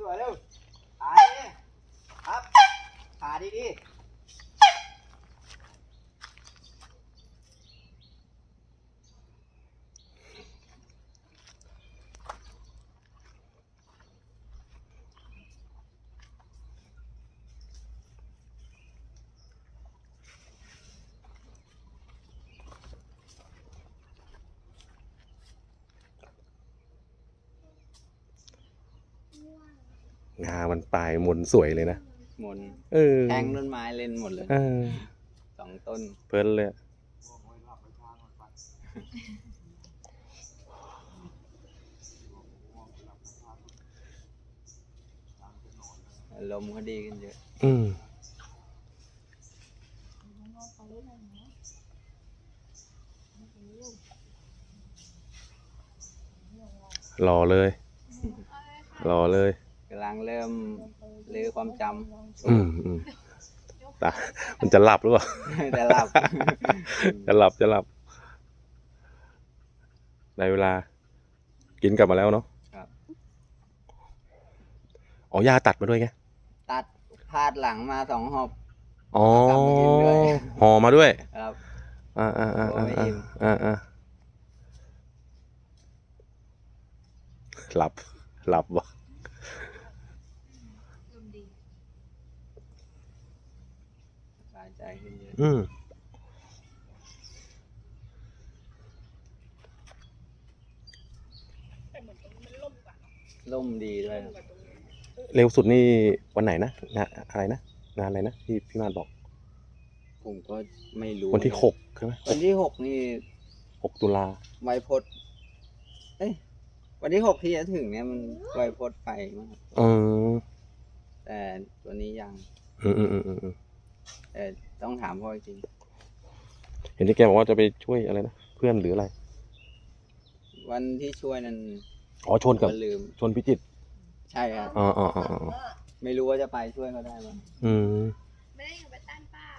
สวยๆเร็วขาดีครับขาดีดีๆ งามันปลายมนสวยเลยนะหมนเออแทงต้นไม้เล่นหมดเลยเออสองต้น เพลินเลยลมก็ดีขึ้นเยอะ อืมรอเลย รอเลยกำลังเริ่ม รื้อความจอืมอืมตามันจะหลับหรือเปล่าำ แต่หลับ จะหลับจะหลับในเวลา กินกลับมาแล้วเนาะครับ อ๋อยาตัดมาด้วยไง ตัดพาดหลังมาสองหอบ อ๋อกลับมากินด้วย ห่อมาด้วย ครับ อ่าอ่าอ่าโอ้อ่ายอิ่ม อ่าอ่าหลับ หลับวะ สบายใจ ขึ้นเยอะอืมล่มดีด้วยครับเร็วสุดนี่วันไหนนะงานอะไรนะงานอะไรนะที่พี่มานบอก ผมก็ไม่รู้วันที่เลยหกใช่ไหมวันที่หกนี่หกตุลาไวโพดเอ้ยวันที่หกที่จะถึงเนี่ยมันไวโพดไปมากอืมแต่ตัวนี้ยัง อืมอืมอืมอืม อืมแต่ต้องถามพ่ออีกทีเห็นที่แกบอกว่าจะไปช่วยอะไรนะเพื่อนหรืออะไรวันที่ช่วยนั้นอ๋อชนกับผมลืม ชนพิจิตรใช่ครับ อ๋ออ๋ออ๋ออ๋อไม่รู้ว่าจะไปช่วยเขาได้ไหมอืมไม่ได้อยู่ไปตั้นเปล่า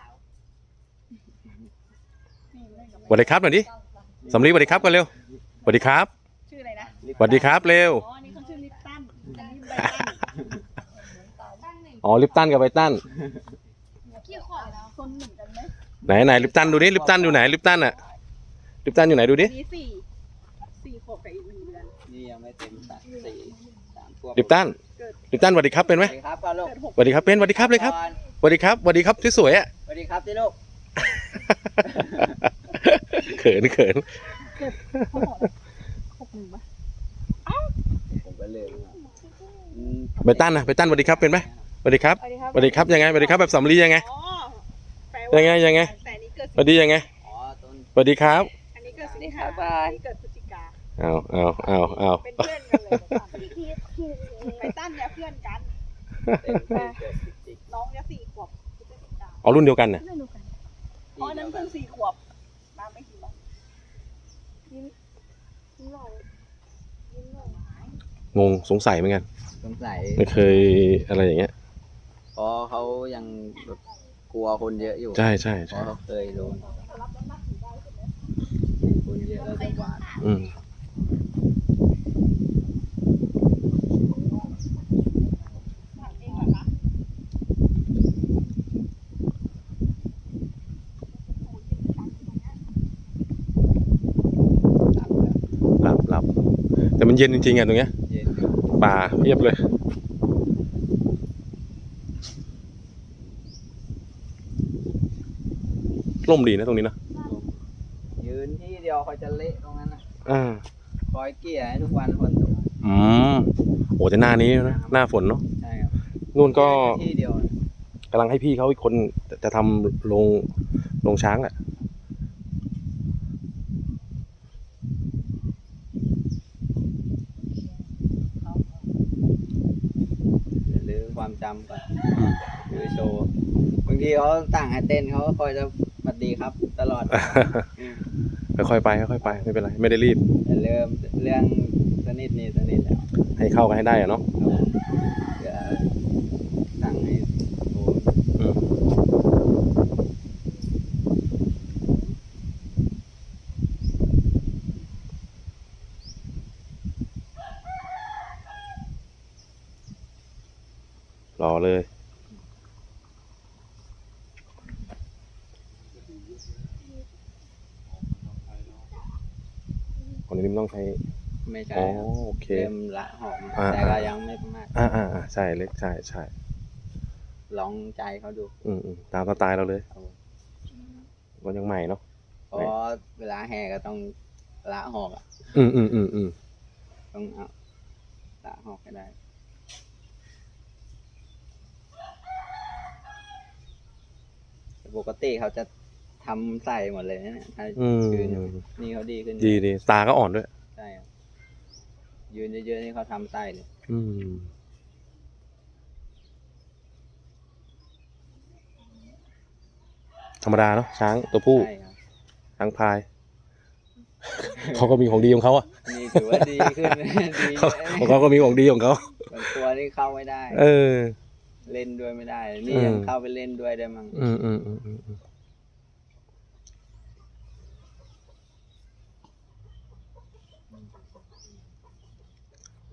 สวัสดีครับหน่อยดิสำลีสวัสดีครับกันเร็วสวัสดีครับชื่ออะไรนะสวัสดีครับเร็วอ๋อนี่เขาชื่อลิปตันอันนี้ใบตันตั้นหนึ่งอ๋อลิปตันกับไบตันกี่ขวบแล้วค นเหมือนกันไหมไหนไหนลิปตันดูดิลิปตันอยู่ไหนลิปตันอะลิปตันอยู่ไหนดูดิอันนี้สี่สี่ขวบกับอีกหนึ่งเดือนนี่ยังไม่เต็มสามสี่สามขวบลิปตันลิปตันสวัสดีครับเป็นไหมสวัสดีครับพ่อลูกเกิดหกสวัสดีครับเป็นสวัสดีครับเลยครับก่อนสวัสดีครับสวัสดีครับที่สวยอะสวัสดีครับที่ลูกเขินเขินเขาบอกแล้วหกหนึ่งปะผมก็เลยอืมไบตันนะไบตันสวัสดีครับเป็นไหมสวัสดีครับสวัสดีครับสวัสดีครับยังไงสวัสดีครับแบบสำลียังไงอ๋อแปลว่า ยังไงยังไงแต่อันนี้เกิดสวัสดียังไงอ๋อต้นสวัสดีครับอันนี้เกิดสิงหาอันนี้เกิดพฤศจิกาเอาเอาเอาเอาเป็นเพื่อนกันเลยไปตั้นเนี่ยเพื่อนกันเต็มที่เกิดจิกน้องเนี่ยสี่ขวบพฤศจิกาเอารุ่นเดียวกันน่ะไม่รู้กันๆอ๋อนั้นเพิ่งสี่ขวบมาไม่กี่วันยิ้มยิ้มหน่อยยิ้มหน่อยงงสงสัยเหมือนกันสงสัยไม่เคยอะไรอย่างเงี้ยเพราะเขายังแบบ กลัวคนเยอะอยู่ใช่ใช่เพใช่ราะเขาเคยโดนคนเยอะแล้วจะหวานอืมหลับหลับแต่มันเย็นจริงๆอะตรงเนี้ย เย็นอยู่ป่าเพียบเลย ร่มดีนะตรงนี้นะยืนที่เดียวเขาจะเละตรงนั้นนะอ่าคอยเกลี่ยให้ทุกวันคนตกอืมโอ้แต่หน้านี้นะหน้าฝนเนาะใช่ครับนู่นก็ที่เดียวนะกำลังให้พี่เขาอีกคนจะทำโรงโรงช้างแหละหรือความจำก่อนหรือโชว์บางทีเขาต่างให้เต้นเขาก็คอยจะ สวัสดีครับ ตลอดค่อยๆไปค่อยๆไปไม่เป็นไรไม่ได้รีบแต่เริ่มเรื่องสนิทนี่สนิทแล้ว ให้เข้ากันให้ได้อะเนาะ ครับผมเดี๋ยวสั่งให้โอ้ อืม รอเลย คนนี้ไม่ต้องใช้ไม่ใช่อ๋อครับโอเค เริ่มละหอมอ่า แต่ก็ยังไม่มากอ่าอ่าอ่าใช่เล็กใช่ใช่ลองใจเขาดูอืมอืมตามสไตล์เราเลยครับผมรถยังใหม่เนาะ เพราะเวลาแห่ก็ต้องละหอกอะอืมอืมอืมอืมต้องเอาละหอกให้ได้ ปกติเขาจะ ทำใส่หมดเลยนะเนี่ยถ้าอืม ยืนนี่เขาดีขึ้นดีดีตาก็อ่อนด้วย ใช่ครับยืนเยอะๆนี่เขาทำใส่เลย อืม ธรรมดาเนาะช้างตัวผู้ใช่ครับ ช้างพลาย เขาก็มีของดีของเขาอะนี่ถือว่าดีขึ้น ดีเขาของเขาก็มีของดีของเขาบางตัวนี่เข้าไม่ได้ เออ เล่นด้วยไม่ได้ นี่อืมยังเข้าไปเล่นด้วยได้มั้งอืมอืมอืมอืมอืม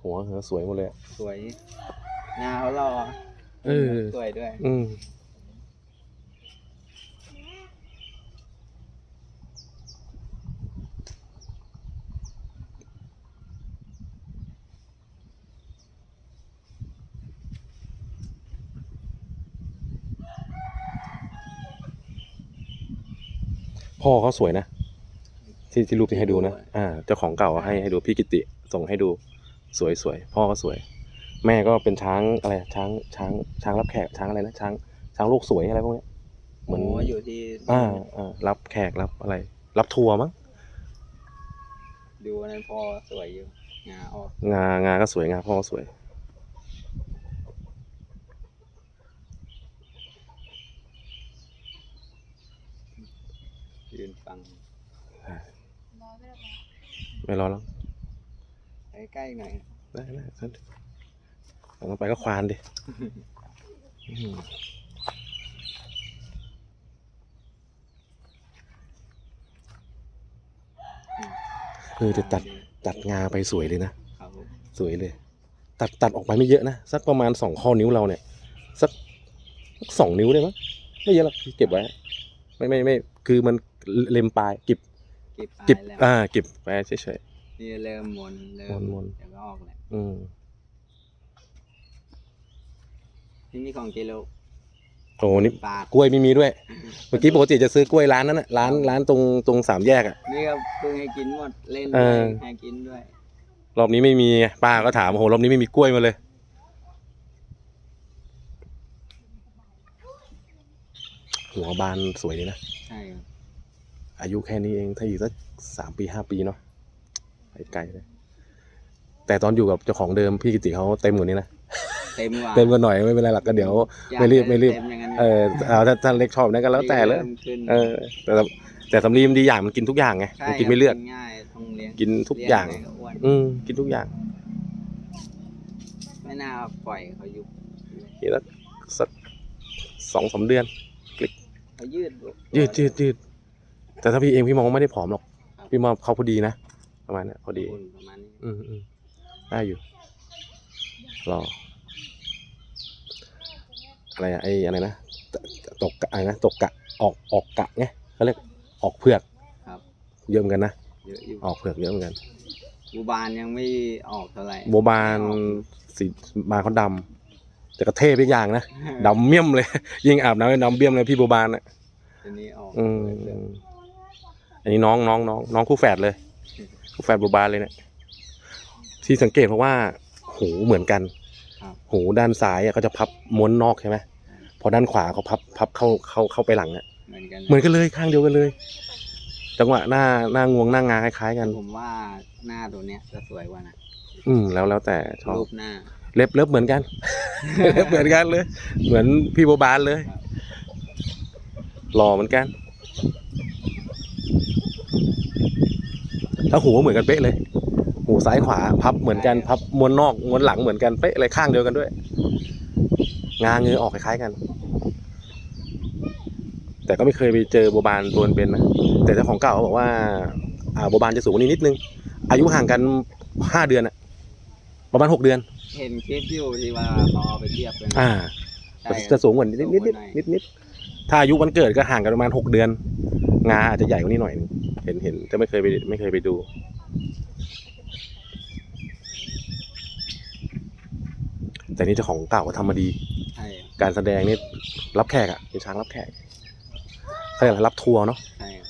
หัวเหอสวยหมดเลยอะสวยหน้าเขาหล่อเออ สวยด้วย อืม พ่อเขาสวยนะ ที่ที่รูปที่ให้ดูนะ อ่า เจ้าของเก่าให้ให้ดูพี่กิติส่งให้ดูสวยสวยพ่อก็สวย แม่ก็เป็นช้างอะไรช้างช้างช้างรับแขกช้างอะไรนะช้างช้างโลกสวยอะไรพวกเนี้ยเหมือนโอ้อยู่ที่อ่าอ่ารับแขกรับอะไร รับทัวร์มั้งดูอันนั้นพอสวยอยู่งาออกงางาก็สวยงาพ่อก็สวยยืนฟังรอได้ไหม ไม่รอแล้วใกล้ๆหน่อยได้ได้ท่านเอาลงไปก็ควานดิอืมเออจะตัดตัดงาไปสวยเลยนะครับผมสวยเลย ตัดตัดออกไปไม่เยอะนะ สักประมาณสองข้อนิ้วเราเนี่ยสักสักสองนิ้วได้มั้ยไม่เยอะหรอกเก็บไว้ ไม่ไม่ไม่คือมันเล็มปลายเก็บกิบปลาย เก็บแล้วอ่า เก็บไว้เฉยนี่เริ่มมนเริ่มมนๆเดี๋ยวก็ออกแหละๆอืมที่นี่ของกิโลโอ้นี่ปากกล้วยไม่มีด้วย เมื่อกี้ปกติจะซื้อกล้วยร้านนั้นน่ะร้านร้านตรงตรงสามแยกอะนี่ก็เพิ่งให้กินหมดเล่นเอด้วยอให้กินด้วย รอบนี้ไม่มีไงป้าก็ถามโอ้โหรอบนี้ไม่มีกล้วยมาเลยหัวบานสวยดีนะใช่ครับ อายุแค่นี้เองถ้าอยู่สักสามปีห้าปีเนาะไปไกลเลยแต่ตอนอยู่กับเจ้าของเดิมพี่กิติเขาเต็มกว่านี้นะเต็มกว่าเต็มกันหน่อยไม่เป็นไรหรอกก็เดี๋ยวอยากไม่รีบไม่รีบเต็อย่างนั้นเออเอาถ้าถ้าเล็กชอบนั่นก็แล้วแต่เลยริ่มขึ้นเออแต่แต่สำลีมันดีอย่างมันกินทุกอย่างไงใช่มันกินไม่เลือกง่ายต้องเลี้ยงกินทุกอย่างเลี้ไงก็อ้วนอืมกินทุกอย่าง ไม่น่าปล่อยเขายุบนี่แล้วสักสองสามเดือนเขายืดยืดยืดยืด แต่ถ้าพี่เองพี่มองว่าไม่ได้ผอมหรอกครับพี่มองเขาพอดีนะ ประมาณเนี้ยพอดีหุ่นประมาณนี้อืมอืมได้อยู่ รอ อะไรอะไออะไรนะตตกกะอะไรนะตกกะออกออกกะไงเขาเรียกออกเผือกครับ เยอะเหมือนกันนะเยอะอยู่ออกเผือกเยอะเหมือนกันบูบานยังไม่ออกเท่าไหร่ โบบานสีบานเขาดำแต่ก็เท่ไปอย่างนะดำเมี่ยมเลย ยิ่งอาบน้ำให้ดำเบี้ยมเลยพี่โบบานอะทีนี้ออกอืม อันนี้น้องน้องน้องน้องคู่แฝดเลย คู่แฝดโบบานเลยเนี่ยที่สังเกตเพราะว่าหูเหมือนกันครับหูด้านซ้ายอะเขาจะพับม้วนนอกใช่ไหมพอด้านขวาเขาพับพับเข้าเข้าเข้าไปหลังอะเหมือนกันเหมือนกันเลยข้างเดียวกันเลย จังหวะหน้าหน้างวงหน้างาคล้ายๆกัน ผมว่าหน้าตัวเนี้ยจะสวยกว่านะอืมแล้วแล้วแต่ชอบรูปหน้า เล็บเล็บเหมือนกันเล็บเหมือนกันเลย เหมือนพี่โบบานเลยครับหล่อเหมือนกัน ถ้าหูก็เหมือนกันเป๊ะเลย หูซ้ายขวาพับเหมือนกันพับม้วนนอกม้วนหลังเหมือนกันเป๊ะเลยข้างเดียวกันด้วย งาเงือออกคล้ายๆกัน แต่ก็ไม่เคยไปเจอโบบานตัวเป็นๆนะแต่เจ้าของเก่าเขาบอกว่าอ่าโบบานจะสูงกว่านี้นิดนึง อายุห่างกันห้าเดือนอะประมาณหกเดือน เห็นคลิปอยู่ที่ว่าเขาเอาไปเทียบกันอ่าใช่ครับจะสูงกว่านิดนิดนิดสูงกว่าหน่อยนิดนิดถ้าอายุวันเกิดก็ห่างกันประมาณหกเดือน งาอาจจะใหญ่กว่านี้หน่อยนึง เห็นเห็นจะไม่เคยไปไม่เคยไปดู แต่นี่เจ้าของเก่าก็ทำมาดี ใช่ครับการแสดงนี่รับแขกอะเป็นช้างรับแขกเขาเรียกอะไรรับทัวร์เนาะใช่ครับ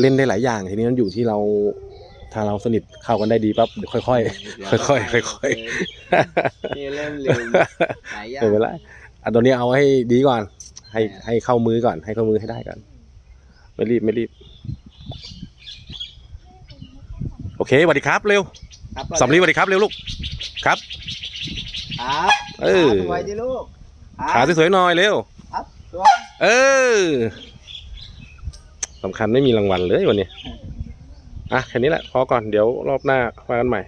เล่นได้หลายอย่างทีนี้มันอยู่ที่เราถ้าเราสนิทเข้ากันได้ดีปั๊บเดี๋ยวค่อยเดี๋วค่อยๆค่อยๆนี่เริ่มลืมหลายอๆย่างไม่เป็นไรอะตัวนี้เอาให้ดีก่อน ให้ใช่ให้เข้ามือก่อน ให้เข้ามือให้ได้ก่อนไม่รีบไม่รีบ โอเคสวัสดีครับเร็วครับสำลีสวัสดีครับเร็วลูกครับ ครับเออขาสวยดิลูกขาสวยๆหน่อยเร็วครับสวยเออสำคัญไม่มีรางวัลเลยวันนี้อะแค่นี้แหละพอก่อนเดี๋ยวรอบหน้าว่ากันใหม่